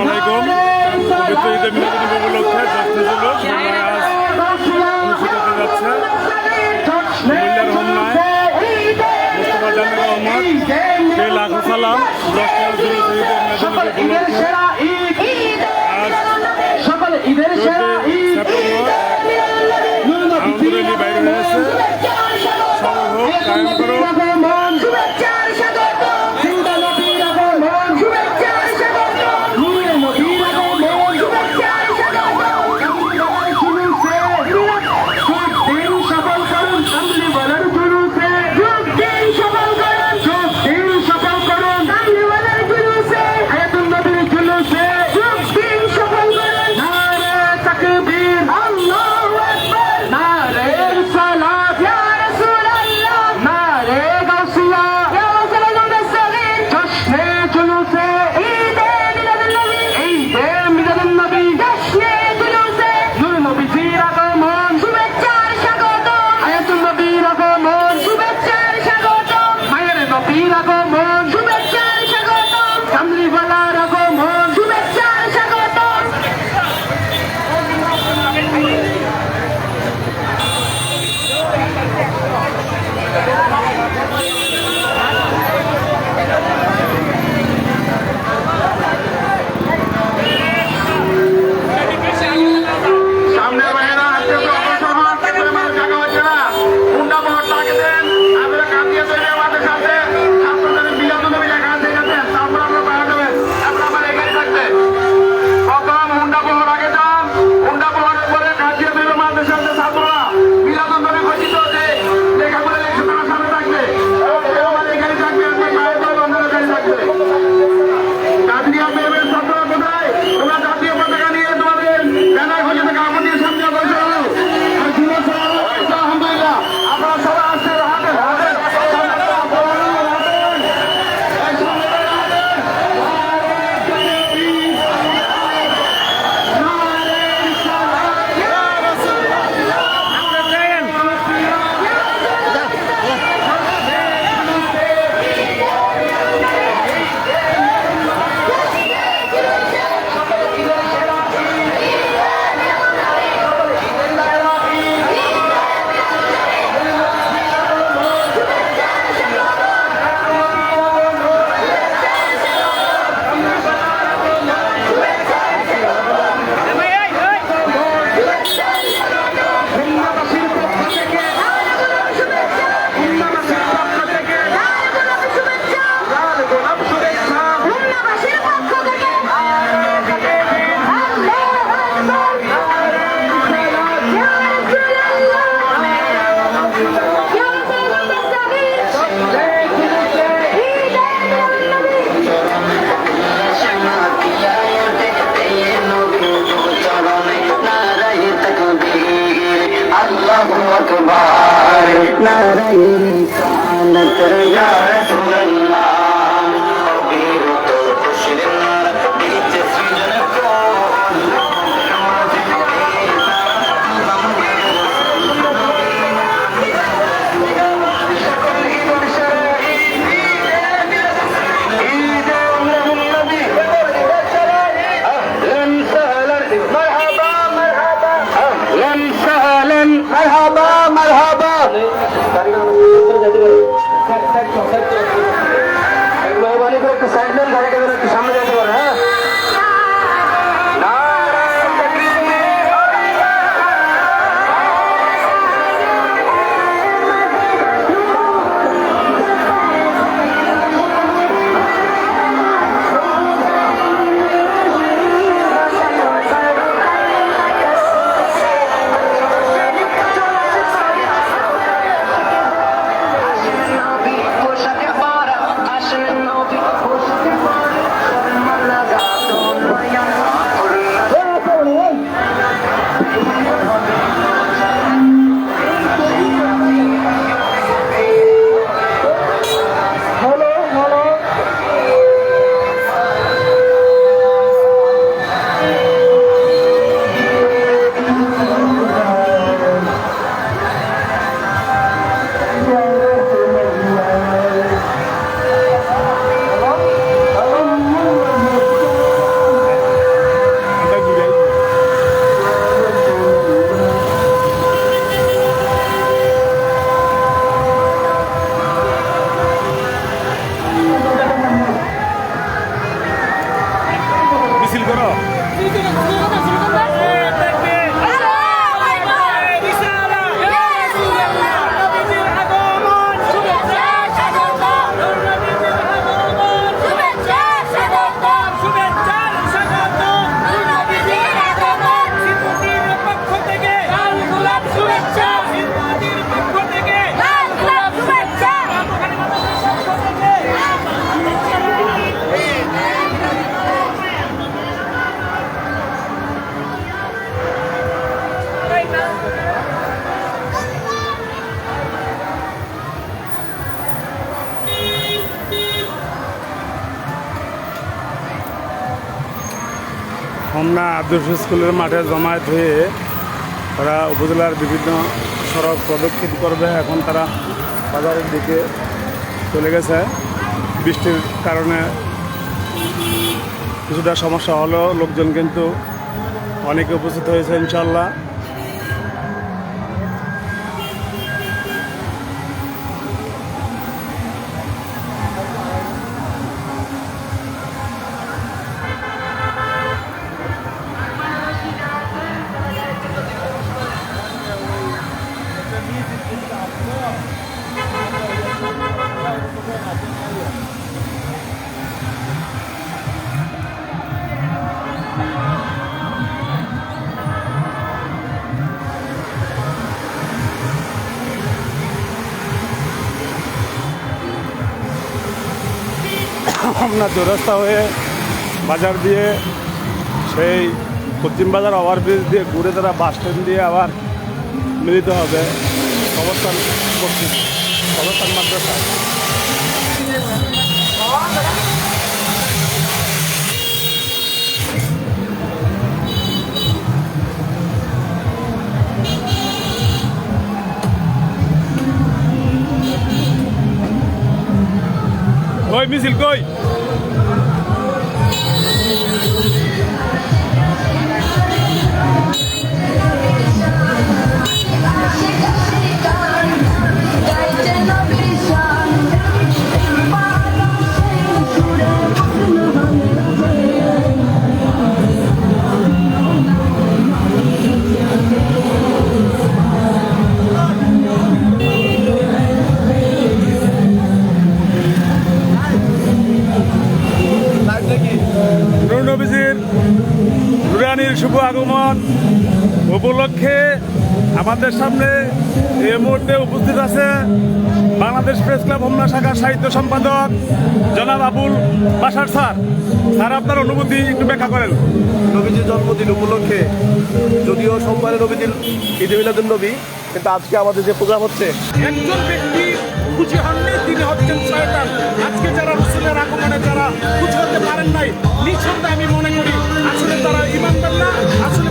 আসসালামু আলাইকুম পবিত্র ঈদের মিলাদ উপলক্ষে দশ আজ অনুষ্ঠিত যাচ্ছে মিল্লার হোমনায় মুস্তফা জামির রহমান কে লাখ সালাম দশ সেপ্টেম্বর আন্দোলনী বাইরে নিয়েছে সর্ব কায়েম করো আদর্শ স্কুলের মাঠে জমায়েত হয়ে তারা উপজেলার বিভিন্ন সড়ক প্রদক্ষিণ করবে। এখন তারা বাজারের দিকে চলে গেছে। বৃষ্টির কারণে কিছুটা সমস্যা হলেও লোকজন কিন্তু অনেকে উপস্থিত হয়েছে ইনশাল্লাহ হোমনা চৌরাস্তা হয়ে বাজার দিয়ে সেই পশ্চিম বাজার ওভারব্রিজ দিয়ে ঘুরে তারা বাস স্ট্যান্ড দিয়ে আবার মিলিত হবে। অবস্থান অবস্থান মাদ্রাসায় কই মিছিল, কই? আমাদের সামনে এই মুহূর্তে উপস্থিত আছে বাংলাদেশ প্রেস ক্লাব হোমনা শাখার সাহিত্য সম্পাদক জনাব আবুল বাসার স্যার। স্যার আপনার অনুভূতি একটু ব্যাখ্যা করেন। নবীজির জন্মদিন উপলক্ষে যদিও সোমবারে নবীজির ঈদ মিলাদুল নবী কিন্তু আজকে আমাদের যে প্রোগ্রাম হচ্ছে। একজন ব্যক্তি খুশি হননি তিনি হচ্ছেন শয়তান। আজকে যারা রসুলের আগমনে যারা খুশি হতে পারেন নাই নিঃসন্দেহে আমি মনে করি আসলে তারা ইমানদার না আসলে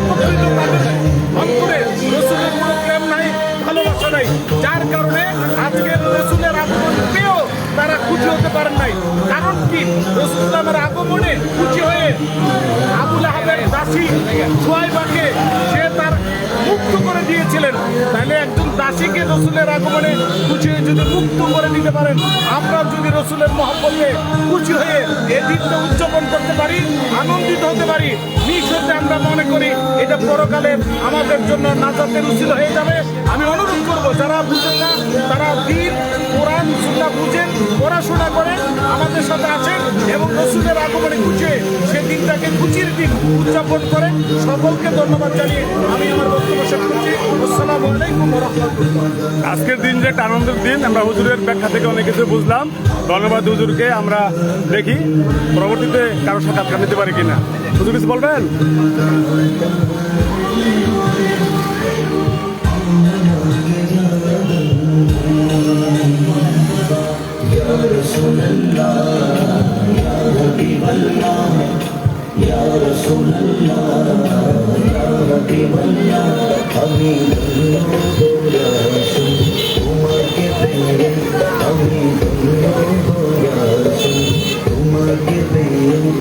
রসুলের আগমনে খুশি হয়ে যদি মুক্ত করে দিতে পারেন, আমরাও যদি রসুলের মহব্বতে খুশি হয়ে এই দিনটা উদযাপন করতে পারি, আনন্দিত হতে পারি নিঃসন্দেহে আমরা মনে করি, এটা পরকালে আমাদের জন্য নাজাতের উচিত হয়ে যাবে। আমি অনুরোধ করব, যারা বুঝেন না, তারা দিন কোরআন সুন্না বুঝেন, পড়াশোনা করেন, আমাদের সাথে আছেন এবং রসুলের আগমনে হয়ে সে দিনটাকে খুশির দিন উদযাপন করেন। সকলকে ধন্যবাদ জানিয়ে আমি আমার বক্তব্য শেষ করছি। আসসালামু আলাইকুম রহমতুল্লাহ। আজকের দিন যে একটা আনন্দের দিন, আমরা হুজুরের ব্যাখ্যা থেকে অনেক কিছু বুঝলাম। ধন্যবাদ হুজুরকে, আমরা দেখি পরবর্তীতে কারোর সাথে সাক্ষাৎকার নিতে পারি কিনা। হুজুর কিছু বলবেন?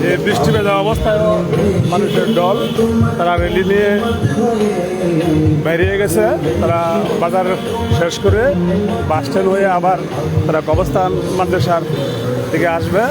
এই বৃষ্টি ভেজা অবস্থায় মানুষের দল, তারা র্যালি নিয়ে বেরিয়ে গেছে। তারা বাজার শেষ করে বাস স্ট্যান্ড হয়ে আবার তারা কবস্থান মাদ্রাসার দিকে আসবে।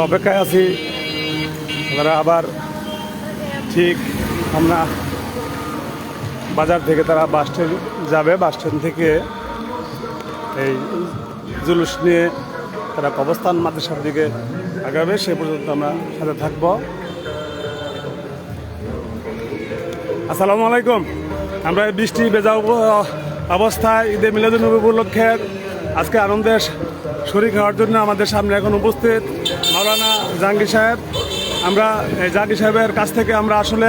আমরা অপেক্ষায় আছি। তারা আবার ঠিক আমরা বাজার থেকে তারা বাস স্ট্যান্ড যাবে, বাস স্ট্যান্ড থেকে এই জুলুস নিয়ে তারা কবস্থান মাদ্রাসার দিকে আগাবে, সে পর্যন্ত আমরা সাথে থাকব। আসসালামু আলাইকুম। আমরা এই বৃষ্টি বেজা অব- অবস্থায় ঈদে মিলাদুলনবী উপলক্ষে আজকে আনন্দের শরীর খাওয়ার জন্য আমাদের সামনে এখন উপস্থিত মাওলানা জাহাঙ্গীর সাহেব, আমরা জাহাঙ্গীর সাহেবের কাছ থেকে আমরা আসলে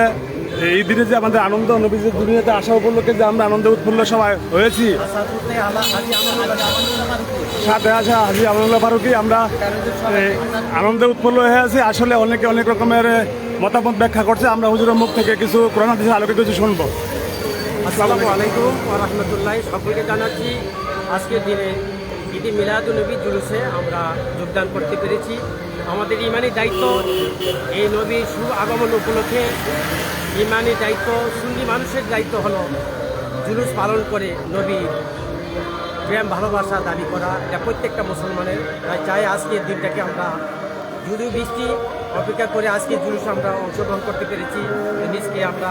এই দিনে যে আমাদের আনন্দ নবীজির দুনিয়াতে আসা উপলক্ষে যে আমরা আনন্দ উৎফুল্ল সবাই হয়েছি। সাথে আসা হাজি আমনুল্লাহ ফারুকি, আমরা আনন্দে উৎফুল্ল হয়ে আছি। আসলে অনেকে অনেক রকমের মতামত ব্যাখ্যা করছে। আমরা হুজুরের মুখ থেকে কিছু কোরআন হাদিসের আলোকে কিছু শুনব। আসসালামু আলাইকুম রহমতুল্লাহ। সকলকে জানাচ্ছি, আজকের দিনে ঈদে মিলাদুলনবী জুলুসে আমরা যোগদান করতে পেরেছি। আমাদের ইমানি দায়িত্ব এই নবীর শুভ আগমন উপলক্ষে ইমানি দায়িত্ব, সুন্নি মানুষের দায়িত্ব হলো জুলুস পালন করে নবী প্রেম, ভালোবাসা দাবি করা। এটা প্রত্যেকটা মুসলমানের। তাই চাই আজকের দিনটাকে আমরা যদিও বৃষ্টি অপেক্ষা করে আজকে জুলুস আমরা অংশগ্রহণ করতে পেরেছি। জিনিসকে আমরা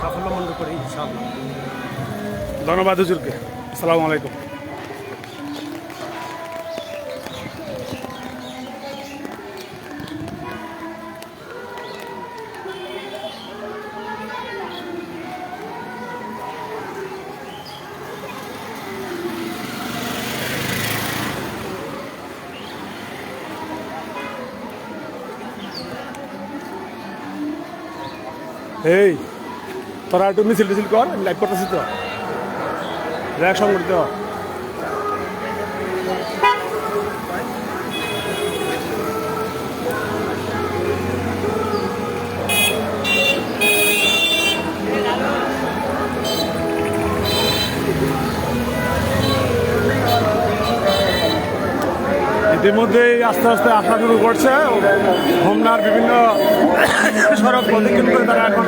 সাফল্যমণ্ড করি, ইনশাআল্লাহ। ধন্যবাদ হুজুরকে। আসসালামু আলাইকুম। এই তোরা একটু মিছিল টিছিল কর লাইভ করতেছিস তো। রিয়াকশন করতে ইতিমধ্যেই আস্তে আস্তে আসা শুরু করছে। হোমনার বিভিন্ন সড়ক প্রদক্ষিণ করে তারা এখন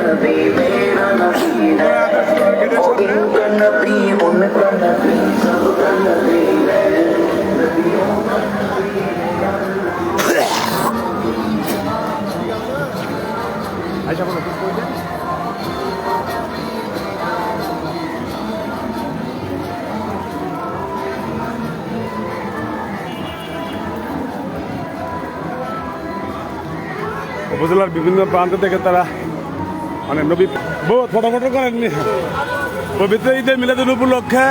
আইসা বলো, উপজেলার বিভিন্ন প্রান্ত থেকে তারা মানে নবী বহুত ফটো ফটো করেননি। পবিত্র ঈদে মিলাদুল উপলক্ষে,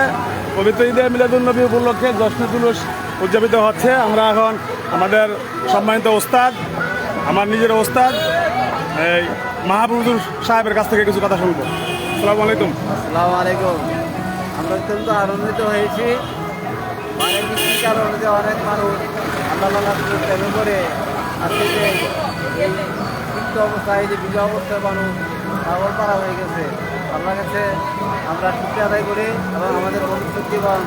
পবিত্র ঈদে মিলাদুল নবী উপলক্ষে জশ্নে জুলুস উদযাপিত হচ্ছে। আমরা এখন আমাদের সম্মানিত ওস্তাদ, আমার নিজের ওস্তাদ, এই মাহবুবুর সাহেবের কাছ থেকে কিছু কথা শুনব। আসসালামু আলাইকুম। আসসালামু আলাইকুম। আমরা অত্যন্ত আনন্দিত হয়েছি। মানে অনেক মানুষ আল্লাহ করে আজকে বৃদ্ধ অবস্থায় যে বিজয় অবস্থায় মানুষ, পাগল পাড়া হয়ে গেছে। আল্লাহ কাছে আমরা ছুটি আদায় করি এবং আমাদের ভবিষ্যৎ জীবন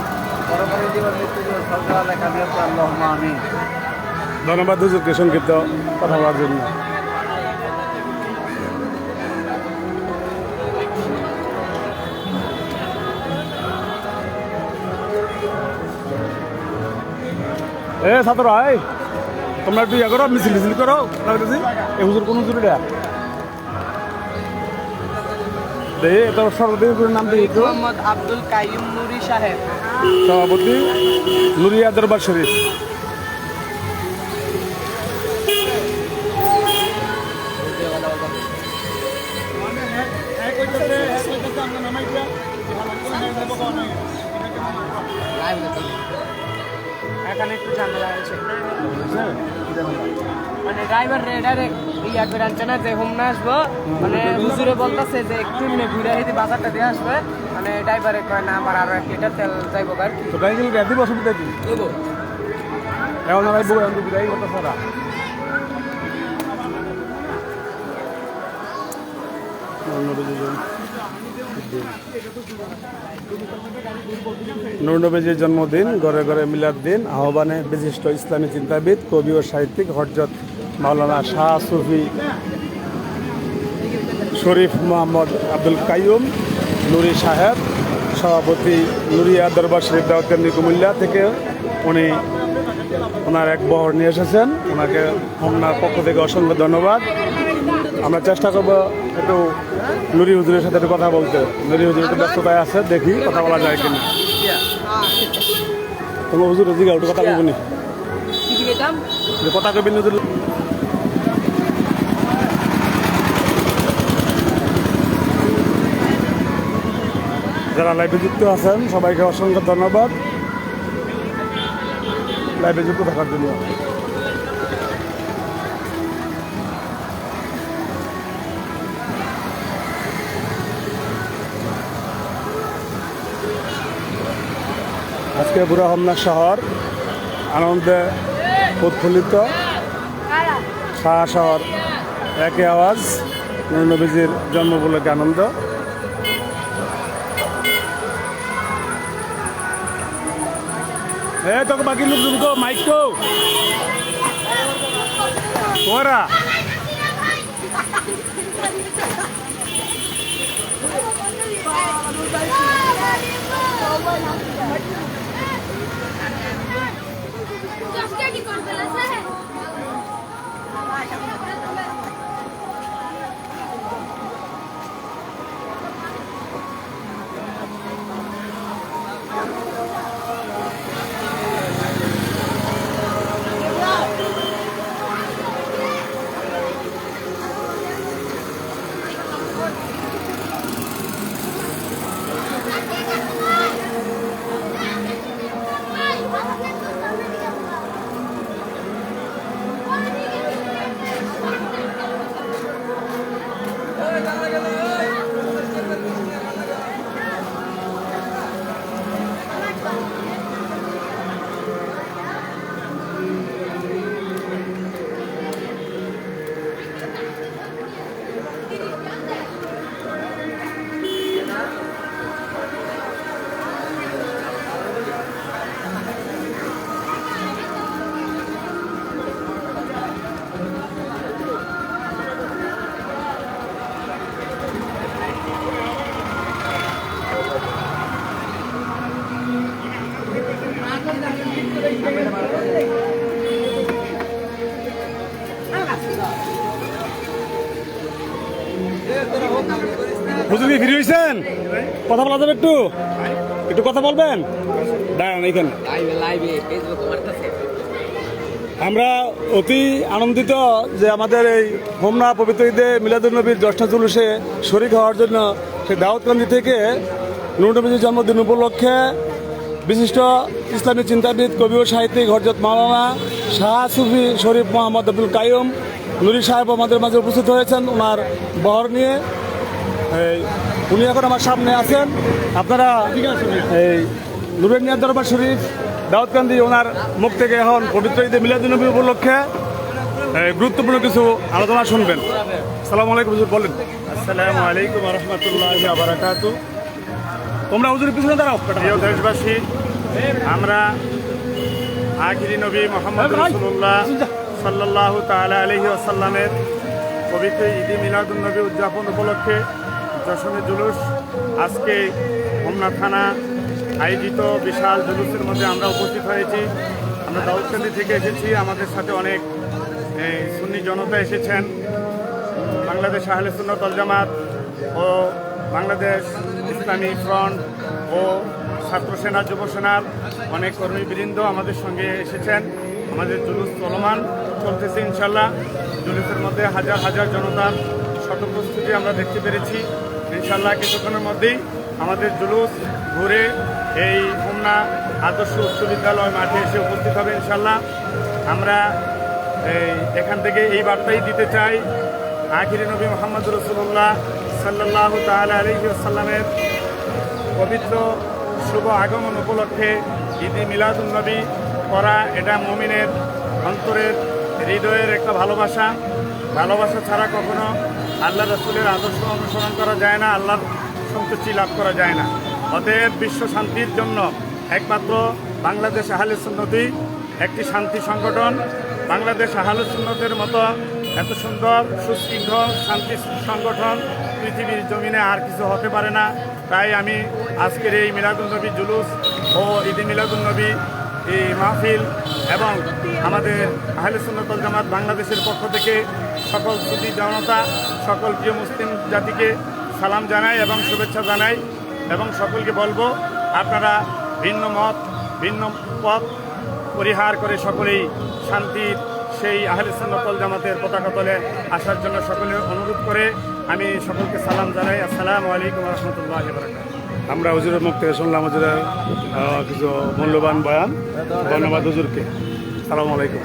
পরপরী জীবন, মৃত্যু জীবন সরকার লেখা আল্লাহ আমি ধন্যবাদ হুজুরকে সংক্ষিপ্ত কথা বলার জন্য। এ ছাত্র এই তোমরা একটু ইয়ে করো মিছিল মিছিল করো লাগতেছি এ হুজুর কোন হুজুর এটা? দেখি এটা সর্বদেবীর নাম একটু মোহাম্মদ আব্দুল কাইম নুরি সাহেব। সভাপতি নুরিয়া দরবার শরীফ। এখানে একটু ঝামেলা হয়েছে মানে ড্রাইভার ডাইরেক্ট ইয়া করে আনছে না যে হোম না আসব মানে হুজুরে বলতেছে যে একটু এমনি ঘুরে হেঁটে বাজারটা দিয়ে আসবে। মানে ড্রাইভারে কয় না আমার আরও এক লিটার তেল যাইবো আর কি। তো গাড়ি গেলে দিব অসুবিধা কি? এখন আর বউ এখন বিদায় করতে সারা নুরনবীজির জন্মদিন, ঘরে ঘরে মিলাদ দিন আহ্বানে বিশিষ্ট ইসলামী চিন্তাবিদ, কবি ও সাহিত্যিক হরজত মাওলানা শাহ সুফি শরীফ মোহাম্মদ আব্দুল কাইয়ুম, নুরি সাহেব, সভাপতি নুরিয়া দরবার শরীফ দাউদ্দানি কুমিল্লা থেকে উনি ওনার এক বহর নিয়ে এসেছেন। ওনাকে ওনার পক্ষ থেকে অসংখ্য ধন্যবাদ। আমরা চেষ্টা করব একটু নুরি হুজুরের সাথে একটু কথা বলতে। নুরি হুজুর একটু ব্যস্ততায় আছে, দেখি কথা বলা যায় কিনা। তোমার হুজুর দিকে একটু কথা বলব কথা কবি হুজুর যারা লাইভে যুক্ত আছেন, সবাইকে অসংখ্য ধন্যবাদ। লাইভে যুক্ত থাকার জন্য। আজকে বুড়া হোমনা শহর, আনন্দে উৎফুল্লিত। শাহ শহর একই আওয়াজ নবীজির জন্ম উপলক্ষে আনন্দ। এ, তোকে বাকি লোক তো মাইক তো। তোরা কি করবে হুজুর কি ফিরে হয়েছেন কথা বলা যাবে একটু? একটু কথা বলবেন? দাঁড়ান এখানে আমরা অতি আনন্দিত যে আমাদের এই হোমনা পবিত্র ঈদে মিলাদুল নবীর জ্যৈষ্ঠ জুলুসে শরিক হওয়ার জন্য সেই দাউদকান্দি থেকে নুর নবীজির জন্মদিন উপলক্ষে বিশিষ্ট ইসলামী চিন্তাবিদ, কবি ও সাহিত্যিক হরজত মাওলানা শাহ সুফি শরীফ মোহাম্মদ আব্দুল কাইম নুরি সাহেব আমাদের মাঝে উপস্থিত হয়েছেন ওনার বহর নিয়ে। এই, উনি এখন আমার সামনে আছেন। আপনারা এই নুরেনিয়া দরবার শরীফ দাউদকান্দি ওনার মুখ থেকে এখন পবিত্র ঈদে মিলাদুলনবী উপলক্ষে গুরুত্বপূর্ণ কিছু আলোচনা শুনবেন। সালাম আলাইকুম বলেন। আসসালামু আলাইকুম রহমতুল্লাহ বারাকাতু তোমরা হুজুরের পিছনে দাঁড়াও প্রিয় দেশবাসী আমরা আখিরি নবী মোহাম্মদ রসুল্লাহ সাল্লাহ তালা আলহি আসাল্লামের পবিত্র ঈদি মিলাদুল নবী উদযাপন উপলক্ষে যশমী জুলুস আজকে হোমনা থানা আয়োজিত বিশাল জুলুসের মধ্যে আমরা উপস্থিত হয়েছি। আমরা দাউদকান্দি থেকে এসেছি আমাদের সাথে অনেক সুন্নি জনতা এসেছেন। বাংলাদেশ আহলে সুন্নত জামাত ও বাংলাদেশ ইসলামী ফ্রন্ট ও ছাত্র সেনা যুব সেনার অনেক কর্মীবৃন্দ আমাদের সঙ্গে এসেছেন। আমাদের জুলুস চলমান, চলতেছে ইনশাল্লাহ। জুলুসের মধ্যে হাজার হাজার জনতার শতপ্রস্তুতি আমরা দেখতে পেরেছি। ইনশাল্লাহ কিছুক্ষণের মধ্যেই আমাদের জুলুস ঘুরে এই হোমনা আদর্শ উচ্চ বিদ্যালয় মাঠে এসে উপস্থিত হবে ইনশাল্লাহ। আমরা এই এখান থেকে এই বার্তাই দিতে চাই, আখিরি নবী মোহাম্মদ রসুল্লাহ সাল্লাহ তাল আলহিসাল্লামের পবিত্র শুভ আগমন উপলক্ষে ঈদি মিলাদুল নবী করা এটা মমিনের অন্তরের হৃদয়ের একটা ভালোবাসা। ভালোবাসা ছাড়া কখনো আল্লাহ রসুলের আদর্শ অনুসরণ করা যায় না, আল্লাহর সন্তুষ্টি লাভ করা যায় না। অতএব বিশ্ব শান্তির জন্য একমাত্র বাংলাদেশ আহলে সুন্নতি, একটি শান্তি সংগঠন। বাংলাদেশ আহলে মতো এত সুন্দর, সুশৃঙ্খল, শান্তি সংগঠন পৃথিবীর জমিনে আর কিছু হতে পারে না। তাই আমি আজকের এই মিলাদুলনবী জুলুস ও ঈদে মিলাদুলনবী এই মাহফিল এবং আমাদের আহলে জামাত বাংলাদেশের পক্ষ থেকে সকল সুদী জনতা, সকল প্রিয় মুসলিম জাতিকে সালাম জানাই এবং শুভেচ্ছা জানাই এবং সকলকে বলব, আপনারা ভিন্ন মত, ভিন্ন পথ পরিহার করে সকলেই শান্তির সেই আহলে সুন্নতল জামাতের পতাকা তলে আসার জন্য সকলে অনুরোধ করে আমি সকলকে সালাম জানাই। আসসালামু আলাইকুম রহমতুল্লাহ আমরা হুজুরের মুখ থেকে শুনলাম হুজুরের কিছু মূল্যবান বয়ান। ধন্যবাদ হুজুরকে। সালামু আলাইকুম।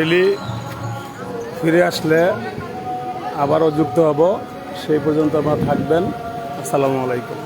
রেলি ফিরে আসলে আবারও যুক্ত হব। সেই পর্যন্ত আমরা থাকবেন। আসসালামু আলাইকুম।